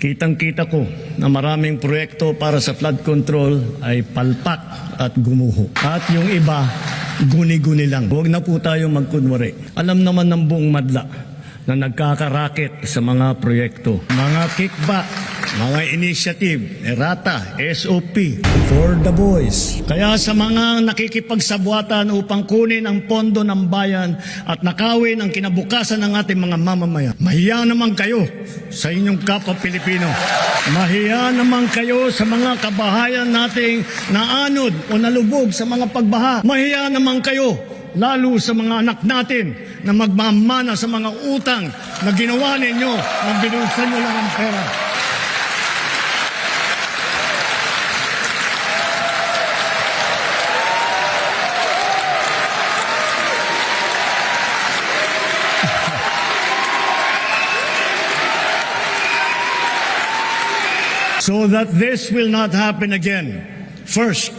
Kitang-kita ko na maraming proyekto para sa flood control ay palpak at gumuho. At yung iba, guni-guni lang. Huwag na po tayo magkunwari. Alam naman ng buong madla na nagkakaraket sa mga proyekto. Mga kickback, mga initiative, errata, SOP, for the boys. Kaya sa mga nakikipagsabuatan upang kunin ang pondo ng bayan at nakawin ang kinabukasan ng ating mga mamamayan, mahiya naman kayo sa inyong kapwa Pilipino. Mahiya naman kayo sa mga kabahayan nating naanod o nalubog sa mga pagbaha. Mahiya naman kayo lalo sa mga anak natin na magmamana sa mga utang na ginawa ninyo nang binulsan nyo lang ang pera. So that this will not happen again. First,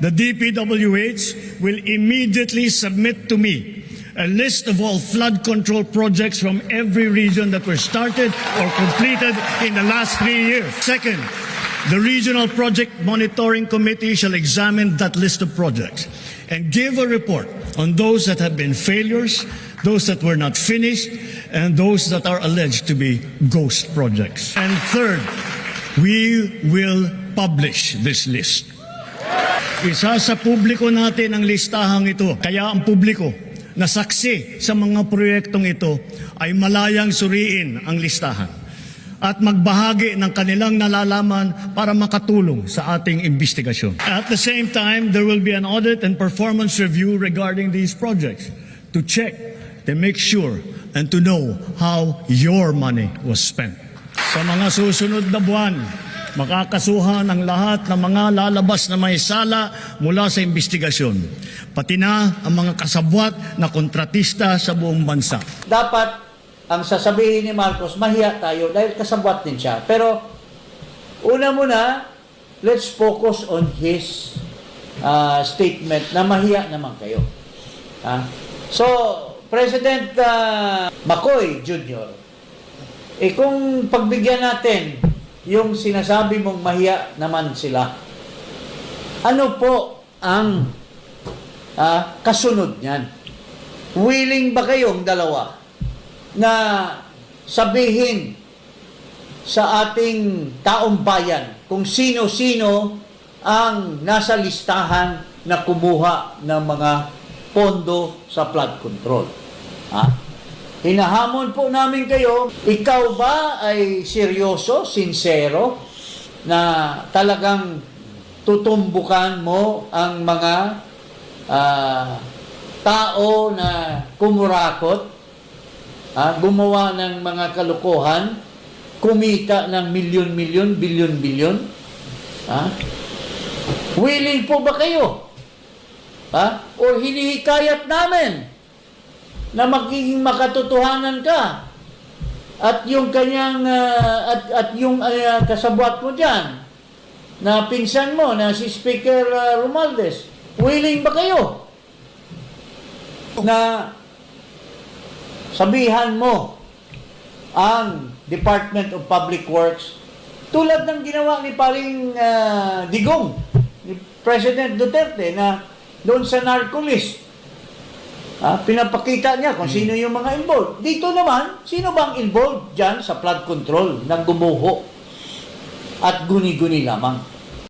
the DPWH will immediately submit to me a list of all flood control projects from every region that were started or completed in the last three years. Second, the Regional Project Monitoring Committee shall examine that list of projects and give a report on those that have been failures, those that were not finished, and those that are alleged to be ghost projects. And third, we will publish this list. Isa sa publiko natin ang listahang ito. Kaya ang publiko na saksi sa mga proyektong ito ay malayang suriin ang listahan at magbahagi ng kanilang nalalaman para makatulong sa ating investigasyon. At the same time, there will be an audit and performance review regarding these projects to check, to make sure, and to know how your money was spent. Sa mga susunod na buwan, makakasuhan ang lahat ng mga lalabas na may sala mula sa investigasyon, pati na ang mga kasabwat na kontratista sa buong bansa. dapat ang sasabihin ni Marcos, mahiya tayo dahil kasabwat din siya. Pero, una muna, let's focus on his uh, statement na mahiya naman kayo. Ha? So, President uh, McCoy Jr., eh kung pagbigyan natin yung sinasabi mong mahiya naman sila, ano po ang ah, kasunod niyan? Willing ba kayong dalawa na sabihin sa ating taong bayan kung sino-sino ang nasa listahan na kumuha ng mga pondo sa flood control. Ha? Hinahamon po namin kayo, ikaw ba ay seryoso, sincero, na talagang tutumbukan mo ang mga ah, tao na kumurakot ah, gumawa ng mga kalukuhan, kumita ng milyon-milyon, bilyon-bilyon. Ah? Willing po ba kayo? Ha? O hinihikayat namin na magiging makatotohanan ka. At yung kanyang ah, at at yung ah, kasabwat mo diyan na pinsan mo na si Speaker ah, Romualdez willing ba kayo? Na sabihan mo ang Department of Public Works tulad ng ginawa ni paring ah, Digong ni President Duterte na doon sa narco-list ah, pinapakita niya kung sino yung mga involved. Dito naman sino bang involved dyan sa flood control ng gumuho at guni-guni lamang